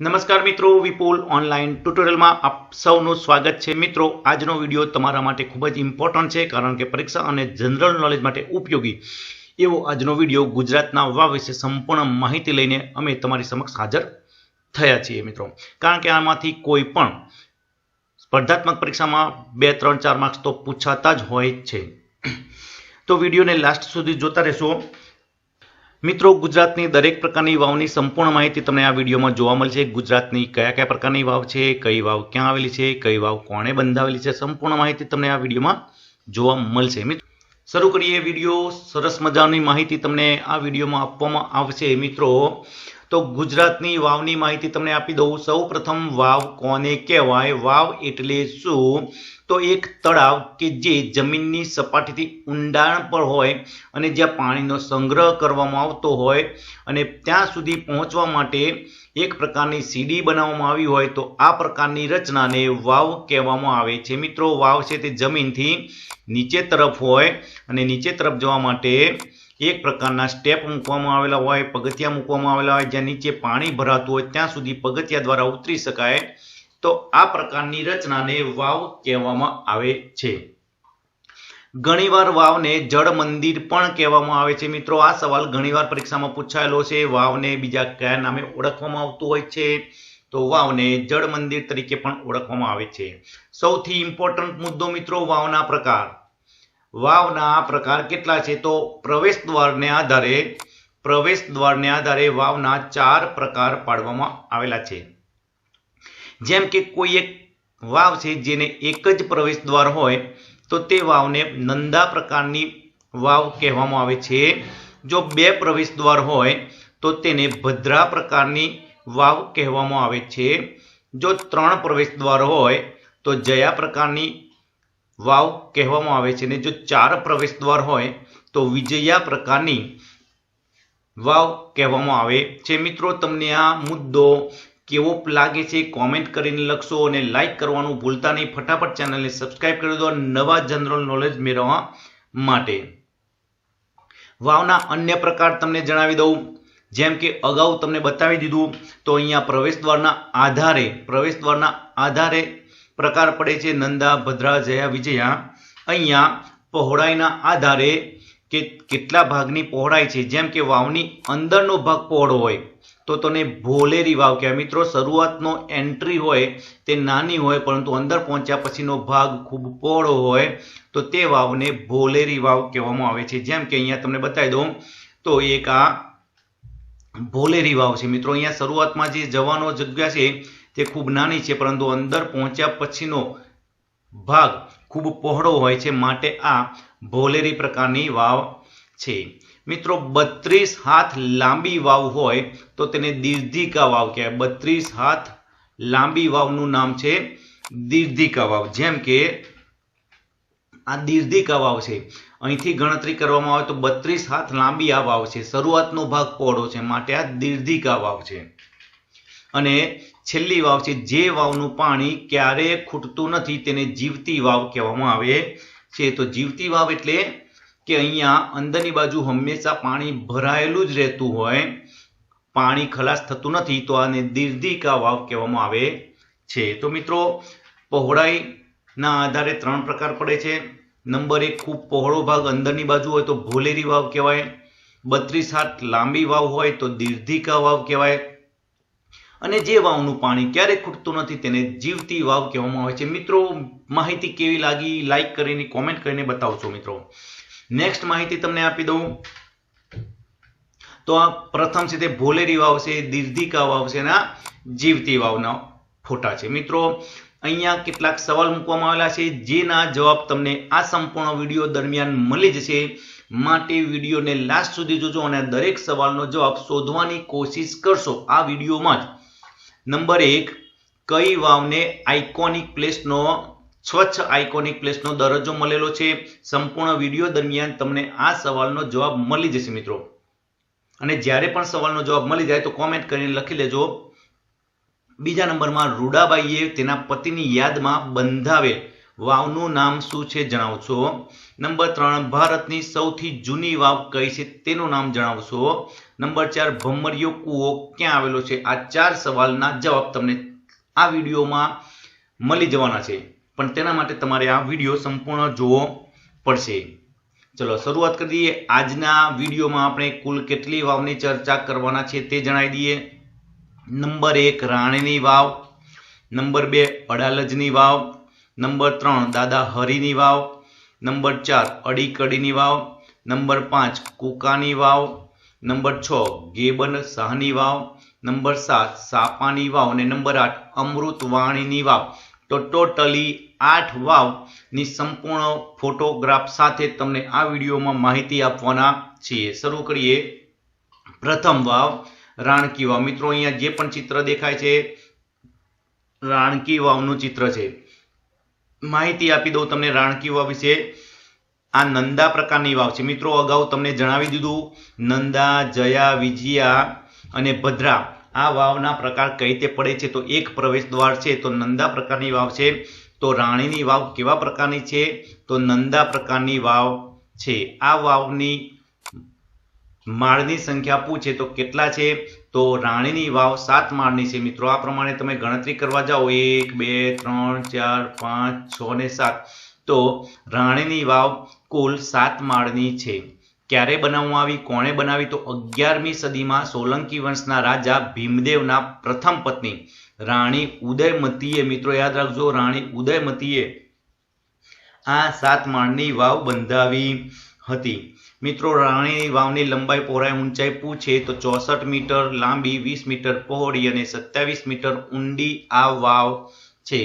નમસ્કાર મિત્રો, વિપુલ ઓનલાઈન ટ્યુટોરિયલમાં આપ સૌનું સ્વાગત છે. મિત્રો, આજનો વીડિયો તમારા માટે ખૂબ જ ઇમ્પોર્ટન્ટ છે, કારણ કે પરીક્ષા અને જનરલ નોલેજ માટે ઉપયોગી એવો આજનો વીડિયો ગુજરાતના વા વિશે સંપૂર્ણ માહિતી લઈને અમે તમારી સમક્ષ હાજર થયા છીએ, મિત્રો. કારણ કે આમાંથી કોઈ પણ સ્પર્ધાત્મક પરીક્ષામાં બે, ત્રણ, ચાર માર્ક્સ તો પૂછાતા જ હોય છે. તો વિડીયોને લાસ્ટ સુધી જોતા રહેશો. મિત્રો, ગુજરાતની દરેક પ્રકારની વાવની સંપૂર્ણ માહિતી તમને આ વિડીયોમાં જોવા મળશે. ગુજરાતની કયા કયા પ્રકારની વાવ છે, કઈ વાવ ક્યાં આવેલી છે, કઈ વાવ કોણે બંધાવેલી છે, સંપૂર્ણ માહિતી તમને આ વિડીયોમાં જોવા મળશે. મિત્રો, શરૂ કરીએ વીડિયો. સરસ મજાની માહિતી તમને આ વિડીયોમાં આપવામાં આવશે, મિત્રો. તો ગુજરાતની વાવની માહિતી તમને આપી દઉં. સૌ વાવ કોને કહેવાય? વાવ એટલે શું? તો એક તળાવ કે જે જમીનની સપાટીથી ઊંડાણ પર હોય અને જ્યાં પાણીનો સંગ્રહ કરવામાં આવતો હોય અને ત્યાં સુધી પહોંચવા માટે એક પ્રકારની સીડી બનાવવામાં આવી હોય તો આ પ્રકારની રચનાને વાવ કહેવામાં આવે છે. મિત્રો, વાવ છે તે જમીનથી નીચે તરફ હોય અને નીચે તરફ જવા માટે એક પ્રકારના સ્ટેપ મૂકવામાં આવેલા હોય, પગથિયા મૂકવામાં આવેલા હોય, જ્યાં નીચે પાણી ભરાતું હોય, ત્યાં સુધી પગથિયા દ્વારા ઉતરી શકાય તો આ પ્રકારની રચનાને વાવ કહેવામાં આવે છે. ઘણીવાર વાવને જળ મંદિર પણ કહેવામાં આવે છે. મિત્રો, આ સવાલ ઘણીવાર પરીક્ષામાં પૂછાયેલો છે. વાવને બીજા કયા નામે ઓળખવામાં આવતું હોય છે? તો વાવને જળ મંદિર તરીકે પણ ઓળખવામાં આવે છે. સૌથી ઇમ્પોર્ટન્ટ મુદ્દો મિત્રો, વાવના પ્રકાર. વાવના પ્રકાર કેટલા છે? તો પ્રવેશ દ્વારને આધારે, પ્રવેશ દ્વારને આધારે વાવના ચાર પ્રકાર પાડવામાં આવેલા છે. જેમ કે કોઈ એક વાવ છે જેને એક જ પ્રવેશ દ્વાર હોય, તો તે વાવને નંદા પ્રકારની વાવ કહેવામાં આવે છે. જો બે પ્રવેશ દ્વાર હોય, તો તેને ભદ્રા પ્રકારની વાવ કહેવામાં આવે છે. જો ત્રણ પ્રવેશ દ્વાર હોય, તો જયા પ્રકારની વાવ કહેવામાં આવે છે અને જો ચાર પ્રવેશ દ્વાર હોય, તો વિજયા પ્રકારની વાવ કહેવામાં આવે છે. મિત્રો, તમને આ મુદ્દો કેવો લાગે છે કોમેન્ટ કરીને લખશો અને લાઈક કરવાનું ભૂલતા નહીં. ફટાફટ ચેનલને સબસ્ક્રાઇબ કરી દો નવા જનરલ નોલેજ મેળવવા માટે. વાવના અન્ય પ્રકાર તમને જણાવી દઉં. જેમ કે અગાઉ તમને બતાવી દીધું, તો અહીંયા પ્રવેશ દ્વારના આધારે, પ્રવેશ દ્વારના આધારે પ્રકાર પડે છે. નંદા, ભદ્રા, જયા, વિજયા. અહીંયા પહોળાઈના આધારે કે કેટલા ભાગની પહોળાઈ છે? જેમ કે વાવની અંદરનો ભાગ પહોળો હોય, તો તેને ભોલેરી વાવ કહેવાય મિત્રો, શરૂઆતનો એન્ટ્રી હોય તે નાની હોય, પરંતુ અંદર પહોંચ્યા પછીનો ભાગ ખૂબ પહોળો હોય, તો તે વાવને ભોલેરી વાવ કહેવામાં આવે છે. જેમ કે અહીંયા તમને બતાવી દઉં, તો એક આ ભોલેરી વાવ છે. મિત્રો, અહીંયા શરૂઆતમાં જે જવાનો જગ્યા છે તે ખૂબ નાની છે, પરંતુ અંદર પહોંચ્યા પછીનો ભાગ ખૂબ પહોળો હોય છે. માટે આ ભોલેરી પ્રકારની વાવ છે. મિત્રો, બત્રીસ હાથ લાંબી વાવ હોય તો તેને દીર્ઘિકા વાવ કહેવાય. બત્રીસ હાથ લાંબી વાવનું નામ છે દીર્ઘિકા વાવ. જેમ કે આ દીર્ઘિકા વાવ છે. અહીંથી ગણતરી કરવામાં આવે તો બત્રીસ હાથ લાંબી આ વાવ છે. શરૂઆતનો ભાગ પહોળો છે, માટે આ દીર્ઘિકા વાવ છે. અને છેલ્લી વાવ છે, જે વાવનું પાણી ક્યારેય ખૂટતું નથી, તેને જીવતી વાવ કહેવામાં આવે છે. તો જીવતી વાવ એટલે કે અહીંયા અંદરની બાજુ હંમેશા પાણી ભરાયેલું જ રહેતું હોય. પાણી ખલાસ થતું નથી તો આને દીર્ઘિકા વાવ કહેવામાં આવે છે. તો મિત્રો, પહોળાઈના આધારે ત્રણ પ્રકાર પડે છે. નંબર એક, ખૂબ પહોળો ભાગ અંદરની બાજુ હોય તો ભોલેરી વાવ કહેવાય. બત્રીસ હાથ લાંબી વાવ હોય તો દીર્ઘિકા વાવ કહેવાય. અને જે વાવનું પાણી ક્યારેય ખૂટતું નથી તેને જીવતી વાવ કહેવામાં આવે છે. મિત્રો, માહિતી કેવી લાગી? લાઈક કરીને કોમેન્ટ કરીને બતાવશો મિત્રો. નેક્સ્ટ માહિતી તમને આપી દઉં. તો આ પ્રથમ છે તે ભોલેરી વાવ છે, દીર્ઘિકા વાવ છે અને આ જીવતી વાવના ફોટા છે. મિત્રો, અહીંયા કેટલાક સવાલ મૂકવામાં આવેલા છે. જેના જવાબ તમને આ સંપૂર્ણ વીડિયો દરમિયાન મળી જશે. માટે વિડીયોને લાસ્ટ સુધી જોજો અને દરેક સવાલનો જવાબ શોધવાની કોશિશ કરશો આ વિડીયોમાં જ. નંબર એક, કઈ વાવને આઇકોનિક પ્લેસનો સ્વચ્છ આઇકોનિક પ્લેસનો દરજ્જો મળેલો છે? સંપૂર્ણ વીડિયો દરમિયાન તમને આ સવાલનો જવાબ મળી જશે મિત્રો. અને જ્યારે પણ સવાલનો જવાબ મળી જાય તો કોમેન્ટ કરીને લખી લેજો. બીજા નંબરમાં રૂડાબાઈએ તેના પતિની યાદમાં બંધાવેલ વાવનું નામ શું છે જણાવશો? નંબર ત્રણ, ભારતની સૌથી જૂની વાવ કઈ છે તેનું નામ જણાવશો. નંબર ચાર, ભમરિયો કૂવો ક્યાં આવેલો છે? આ ચાર સવાલના જવાબ તમને આ વિડીયોમાં મળી જવાના છે. પણ તેના માટે તમારે આ વીડિયો સંપૂર્ણ જોવો પડશે. ચલો, શરૂઆત કરી દઈએ. આજના વિડીયોમાં આપણે કુલ કેટલી વાવની ચર્ચા કરવાના છે તે જણાવી દઈએ. નંબર એક, રાણીની વાવ. નંબર બે, અડાલજની વાવ. નંબર ત્રણ, દાદા હરિની વાવ. નંબર ચાર, અડીકડીની વાવ. નંબર પાંચ, કુકાની વાવ. નંબર છ, ગેબન શાહની વાવ. નંબર સાત, સાપાની વાવ. અને નંબર આઠ, અમૃતવાણીની વાવ. તો ટોટલી આઠ વાવની સંપૂર્ણ ફોટોગ્રાફ સાથે તમને આ વિડીયોમાં માહિતી આપવાના છીએ. શરૂ કરીએ. પ્રથમ વાવ, રાણકી વાવ. મિત્રો, અહીંયા જે પણ ચિત્ર દેખાય છે, રાણકી વાવનું ચિત્ર છે. માહિતી આપી દઉં તમને રાણકી વાવ વિશે. આ નંદા પ્રકારની વાવ છે. મિત્રો, અગાઉ તમને જણાવી દીધું નંદા, જયા, વિજયા અને ભદ્રા. આ વાવના પ્રકાર કઈ રીતે પડે છે? તો એક પ્રવેશ દ્વાર છે, તો નંદા પ્રકારની વાવ છે. તો રાણીની વાવ કેવા પ્રકારની છે? તો નંદા પ્રકારની વાવ છે. આ વાવની માળની સંખ્યા પૂછે તો કેટલા છે? તો રાણીની વાવ સાત માળની છે. મિત્રો, આ પ્રમાણે તમે ગણતરી કરવા જાઓ. એક, બે, ત્રણ, ચાર, પાંચ, છ ને સાત. તો રાણીની વાવ કુલ સાત માળની છે. ક્યારે બનાવવામાં આવી? કોણે બનાવી? તો અગિયારમી સદીમાં સોલંકી વંશના રાજા ભીમદેવના પ્રથમ પત્ની, રાણી ઉદયમતીએ. મિત્રો, યાદ રાખજો, રાણી ઉદયમતીએ આ સાત માળની વાવ બંધાવી હતી. મિત્રો રાણીની વાવની લંબાઈ પહોળાઈ ઊંચાઈ પૂછે તો ચોસઠ મીટર લાંબી, વીસ મીટર પહોળી અને સત્યાવીસ મીટર ઊંડી આ વાવ છે.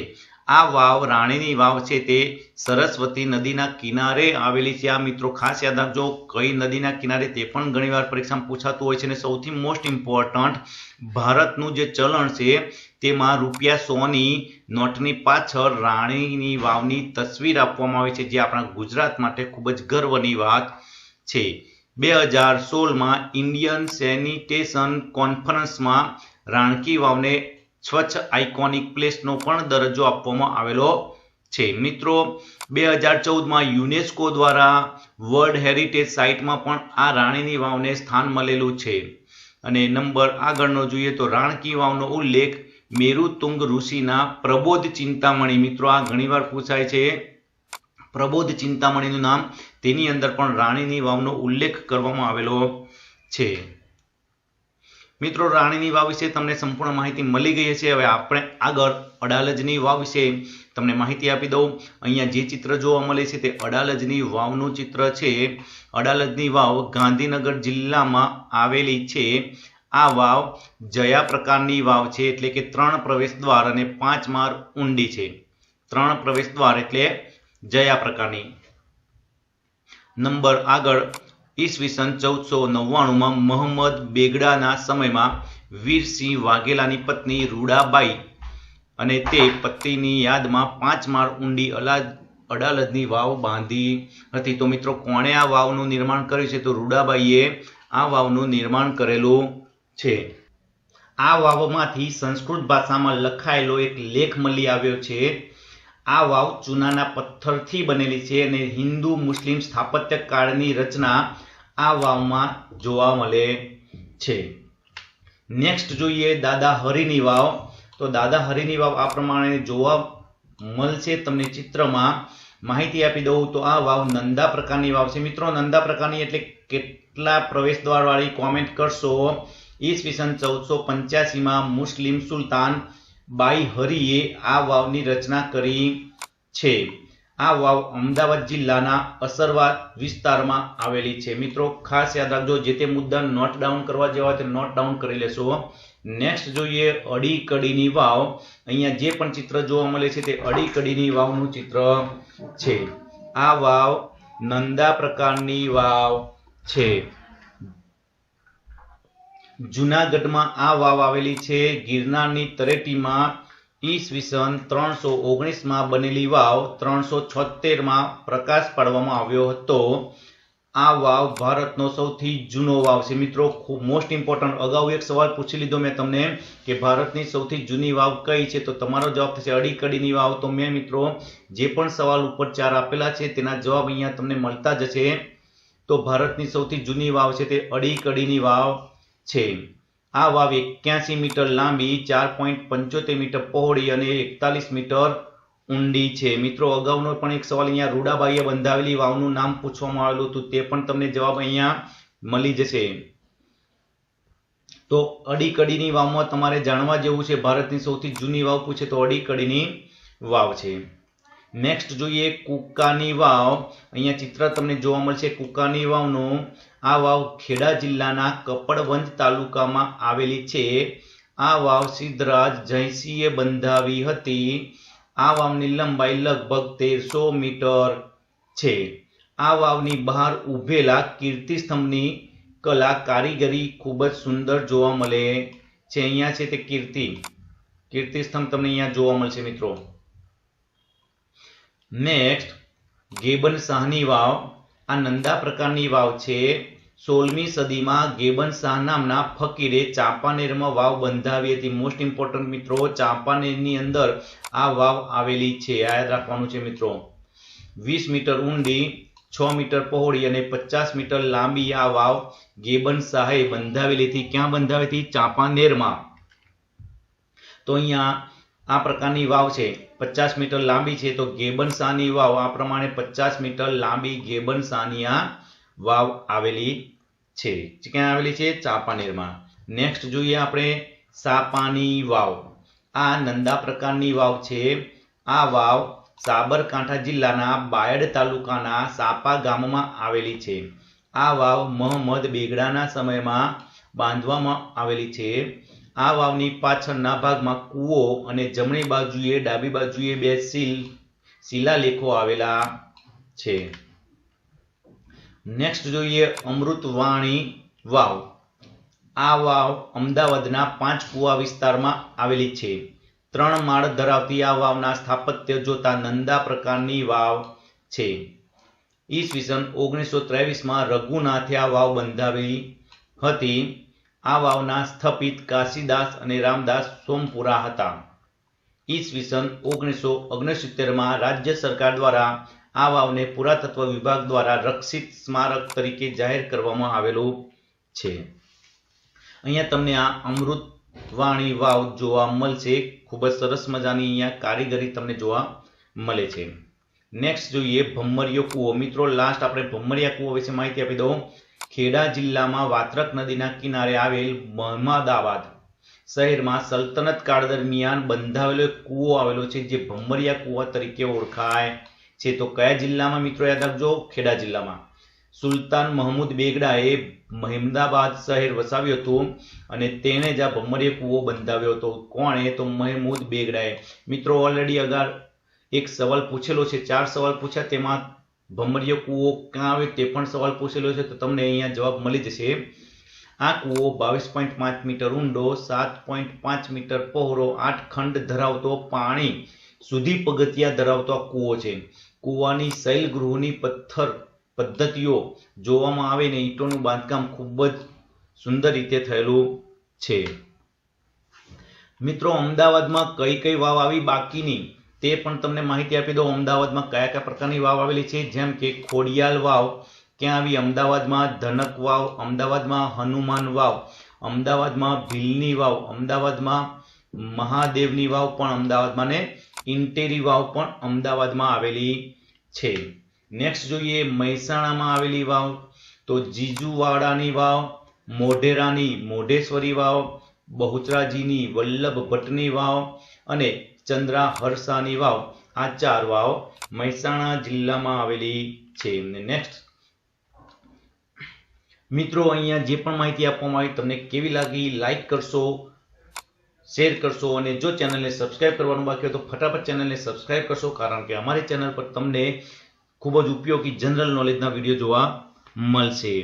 આ વાવ રાણીની વાવ છે તે સરસ્વતી નદીના કિનારે આવેલી છે. આ મિત્રો, ખાસ યાદ રાખજો, કઈ નદીના કિનારે તે પણ ઘણીવાર પરીક્ષામાં પૂછાતું હોય છે અને સૌથી મોસ્ટ ઇમ્પોર્ટન્ટ ભારતનું જે ચલણ છે તેમાં રૂપિયા સોની નોટની પાછળ રાણીની વાવની તસવીર આપવામાં આવી છે, જે આપણા ગુજરાત માટે ખૂબ જ ગર્વની વાત છે. બે હજાર સોળમાં ઇન્ડિયન સેનિટેશન કોન્ફરન્સમાં રાણકી વાવને સ્વચ્છ આઇકોનિક પ્લેસનો પણ દરજ્જો આપવામાં આવેલો છે. મિત્રો, બે હજાર ચૌદમાં યુનેસ્કો દ્વારા વર્લ્ડ હેરિટેજ સાઇટમાં પણ આ રાણીની વાવને સ્થાન મળેલું છે. અને નંબર આગળનો જોઈએ તો રાણકી વાવનો ઉલ્લેખ મેરુતુંગ ઋષિના પ્રબોધ ચિંતામણી. મિત્રો, આ ઘણીવાર પૂછાય છે પ્રબોધ ચિંતામણીનું નામ તેની અંદર પણ રાણીની વાવનો ઉલ્લેખ કરવામાં આવેલો છે. મિત્રો, રાણીની વાવ વિશે તમને સંપૂર્ણ માહિતી મળી ગઈ હશે. હવે આપણે આગળ અડાલજની વાવ વિશે તમને માહિતી આપી દઉં. અહીંયા જે ચિત્ર જોવા મળે છે તે અડાલજની વાવનું ચિત્ર છે. અડાલજની વાવ ગાંધીનગર જિલ્લામાં આવેલી છે. આ વાવ જયા પ્રકારની વાવ છે, એટલે કે ત્રણ પ્રવેશ દ્વાર અને પાંચ માર ઊંડી છે. ત્રણ પ્રવેશ દ્વાર એટલે જયા પ્રકારની. નંબર આગળ ઈસવીસન ચૌદસો નવ્વાણુંમાં મોહમ્મદ બેગડાના સમયમાં વીરસિંહ વાઘેલાની પત્ની રૂડાબાઈ અને તે પત્નીની યાદમાં પાંચ માળ ઊંડી અલાદ, અડાલજની વાવ બાંધી હતી. તો મિત્રો, કોણે આ વાવનું નિર્માણ કર્યું છે? તો રૂડાબાઈએ આ વાવનું નિર્માણ કરેલું છે. આ વાવમાંથી સંસ્કૃત ભાષામાં લખાયેલો એક લેખ મળી આવ્યો છે. આ વાવ ચૂનાના પથ્થરથી બનેલી છે અને હિન્દુ મુસ્લિમ સ્થાપત્ય કાળની રચના આ વાવમાં જોવા મળે છે. નેક્સ્ટ જોઈએ દાદા હરિની વાવ. તો દાદા હરિની વાવ આ પ્રમાણે જોવા મળશે તમને ચિત્રમાં માહિતી આપી દઉં. તો આ વાવ નંદા પ્રકારની વાવ છે. મિત્રો, નંદા પ્રકારની એટલે કેટલા પ્રવેશ દ્વારવાળી કોમેન્ટ કરશો? ઈસવીસન ચૌદસો પંચ્યાસીમાં મુસ્લિમ સુલતાન બાઈ હરિએ આ વાવની રચના કરી છે. આ વાવ અમદાવાદ જિલ્લાના અસરવા વિસ્તારમાં આવેલી છે. મિત્રો, ખાસ યાદ રાખજો, જે તે મુદ્દા નોટ ડાઉન કરવા જેવા તે નોટ ડાઉન કરી લેશો. નેક્સ્ટ જોઈએ અડી કડીની વાવ. અહીંયા જે પણ ચિત્ર જોવા મળે છે તે અડી કડીની વાવનું ચિત્ર છે. આ વાવ નંદા પ્રકારની વાવ છે. જુનાગઢમાં આ વાવ આવેલી છે. ગિરનારની તરેટીમાં ઈસવીસન ત્રણસો ઓગણીસમાં બનેલી વાવ ત્રણસો છોતેરમાં પ્રકાશ પાડવામાં આવ્યો હતો. આ વાવ ભારતનો સૌથી જૂનો વાવ છે. મિત્રો, ખૂબ મોસ્ટ ઇમ્પોર્ટન્ટ. અગાઉ એક સવાલ પૂછી લીધો મેં તમને કે ભારતની સૌથી જૂની વાવ કઈ છે? તો તમારો જવાબ થશે અડીકડીની વાવ. તો મેં, મિત્રો, જે પણ સવાલ ઉપર ચાર આપેલા છે તેના જવાબ અહીંયા તમને મળતા જ છે તો ભારતની સૌથી જૂની વાવ છે તે અડીકડીની વાવ. છે. આ વાવ એક્યાસી મીટર લાંબી, ચાર પોઈન્ટ પંચોતેર મીટર પહોળી અને એકતાલીસ મીટર ઊંડી છે. મિત્રો, અગાઉનો પણ એક સવાલ અહીંયા રૂડાબાઈએ બંધાવેલી વાવનું નામ પૂછવામાં આવેલું હતું, તે પણ તમને જવાબ અહીંયા મળી જશે. તો અડીકડીની વાવમાં તમારે જાણવા જેવું છે, ભારતની સૌથી જૂની વાવ પૂછે તો અડીકડીની વાવ છે. નેક્સ્ટ જોઈએ કુકાની વાવ. અહીંયા ચિત્ર તમને જોવા મળશે. કુકાની વાવનું આ વાવ ખેડા જિલ્લાના કપડવંજ તાલુકામાં આવેલી છે. આ વાવ સિદ્ધરાજ જયસિંહે બંધાવી હતી. આ વાવની લંબાઈ લગભગ તેરસો મીટર છે. આ વાવની બહાર ઊભેલા કીર્તિસ્તંભની કલા કારીગરી ખૂબ જ સુંદર જોવા મળે છે. અહીંયા છે તે કીર્તિ. કીર્તિસ્તંભ તમને અહીંયા જોવા મળશે મિત્રો. નેક્સ્ટ ગેબન શાહની વાવ. આ નંદા પ્રકારની વાવ છે. સોળમી સદીમાં ગેબન શાહ નામના ફકીરે ચાંપાનેરમાં વાવ બંધાવી હતી. મોસ્ટ ઇમ્પોર્ટન્ટ મિત્રો, ચાંપાનેરની અંદર આ વાવ આવેલી છે. યાદ રાખવાનું છે મિત્રો. વીસ મીટર ઊંડી, છ મીટર પહોળી અને પચાસ મીટર લાંબી આ વાવ ગેબન શાહે બંધાવેલી હતી. ક્યાં બંધાવી હતી? ચાંપાનેરમાં. તો અહીંયા આ પ્રકારની વાવ છે. પચાસ મીટર લાંબી છે તો ગેબન વાવ. આ પ્રમાણે પચાસ મીટર લાંબી ગેબન આ વાવ આવેલી છે. ક્યાં આવેલી છે? ચાંપાનેરમાં નેક્સ્ટ જોઈએ આપણે સાપાની વાવ. આ નંદા પ્રકારની વાવ છે. આ વાવ સાબરકાંઠા જિલ્લાના બાયડ તાલુકાના સાપા ગામમાં આવેલી છે. આ વાવ મોહમ્મદ બેગડાના સમયમાં બાંધવામાં આવેલી છે. આ વાવની પાછળના ભાગમાં કૂવો અને જમણી બાજુએ, ડાબી બાજુએ બે શિલ, શિલાલેખો આવેલા છે. નેક્સ્ટ જોઈએ અમૃતવાણી વાવ. આ વાવ અમદાવાદના પાંચ કુવા વિસ્તારમાં આવેલી છે. ત્રણ માળ ધરાવતી આ વાવના સ્થાપત્ય જોતા નંદા પ્રકારની વાવ છે. ઈસવીસન ઓગણીસો ત્રેવીસમાં રઘુનાથે આ વાવ બંધાવી હતી. આ વાવના સ્થપિત કાશીદાસ અને રામદાસ સોમપુરા હતા. ઈસવીસન ઓગણીસો ઓગણસિત્તેરમાં રાજ્ય સરકાર દ્વારા આ વાવને પુરાતત્વ વિભાગ દ્વારા રક્ષિત સ્મારક તરીકે જાહેર કરવામાં આવેલું છે. અહીંયા તમને આ અમૃતવાણી વાવ જોવા મળશે. ખૂબ જ સરસ મજાની અહીંયા કારીગરી તમને જોવા મળે છે. નેક્સ્ટ જોઈએ ભમ્મરિયો કૂવો. મિત્રો લાસ્ટ આપણે ભમરિયા કૂવો વિશે માહિતી આપી દઉં. ખેડા જિલ્લામાં વાત્રક નદીના કિનારે આવેલ મહમદાબાદ શહેરમાં સલ્તનત કાળ દરમિયાન બંધાવેલો એક કૂવો આવેલો છે જે ભમરિયા કૂવા તરીકે ઓળખાય છે. તો કયા જિલ્લામાં મિત્રો યાદ રાખજો? ખેડા જિલ્લામાં. સુલતાન મહમૂદ બેગડાએ મહેમદાબાદ શહેર વસાવ્યું હતું અને તેણે જ આ ભમરિયા કૂવો બંધાવ્યો હતો. કોણે? તો મહેમૂદ બેગડાએ. મિત્રો ઓલરેડી અગાર એક સવાલ પૂછેલો છે. ચાર સવાલ પૂછ્યા. તેમાં ભમરિયો કૂવો ક્યાં આવે તે પણ સવાલ પૂછેલો છે તો તમને અહીંયા જવાબ મળી જશે. આ કૂવો બાવીસ પોઈન્ટ પાંચ મીટર ઊંડો, સાત પોઈન્ટ પાંચ મીટર પહોળો, આઠ ખંડ ધરાવતો પાણી સુધી પગથિયા ધરાવતો કૂવો છે. કૂવાની શૈલ ગૃહોની પથ્થર પદ્ધતિઓ જોવામાં આવે ને ઈંટોનું બાંધકામ ખૂબ જ સુંદર રીતે થયેલું છે. મિત્રો, અમદાવાદમાં કઈ કઈ વાવ આવી બાકીની? તે પણ તમને માહિતી આપી દઉં, અમદાવાદમાં કયા કયા પ્રકારની વાવ આવેલી છે? જેમ કે ખોડિયાલ વાવ ક્યાં આવી અમદાવાદમાં ધનક વાવ, અમદાવાદમાં હનુમાન વાવ, અમદાવાદમાં ભીલની વાવ, અમદાવાદમાં મહાદેવની વાવ પણ અમદાવાદમાં ને ઇન્ટેરી વાવ પણ અમદાવાદમાં આવેલી છે. નેક્સ્ટ જોઈએ મહેસાણામાં આવેલી વાવ, તો જીજુવાડાની વાવ, મોઢેરાની મોઢેશ્વરી વાવ, બહુચરાજીની વલ્લભ ભટ્ટની વાવ અને ચંદ્રા, હરસાની વાવ, આ ચાર વાવ મહેસાણા જિલ્લામાં આવેલી છે. નેક્સ્ટ મિત્રો, અહીંયા જે પણ માહિતી આપવામાં આવી તમને કેવી લાગી લાઈક કરશો શેર કરશો અને જો ચેનલને સબસ્ક્રાઇબ કરવાનું બાકી હોય તો ફટાફટ ચેનલને સબસ્ક્રાઇબ કરશો કારણ કે અમારી ચેનલ પર તમને ખૂબ જ ઉપયોગી જનરલ નોલેજના વીડિયો જોવા મળશે.